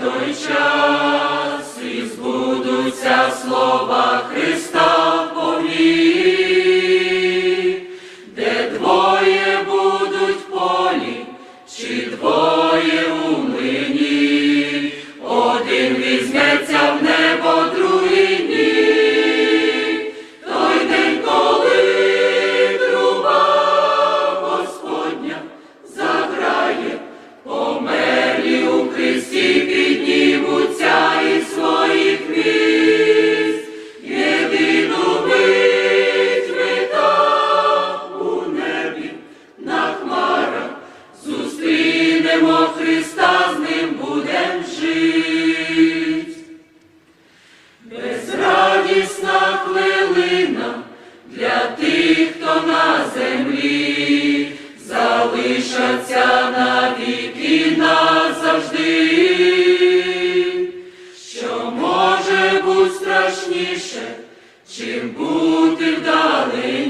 той час і збудуться слова Христа в повні, де двоє будуть в полі, чи двоє у млині, один візьметься. залишаться навіки назавжди, що може бути страшніше, чим бути вдалині.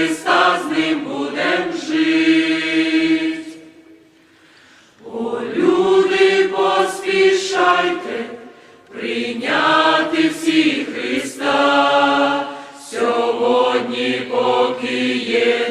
Христа з ним будем жить. О, люди, поспішайте прийняти всі Христа сьогодні, поки є.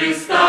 cristão.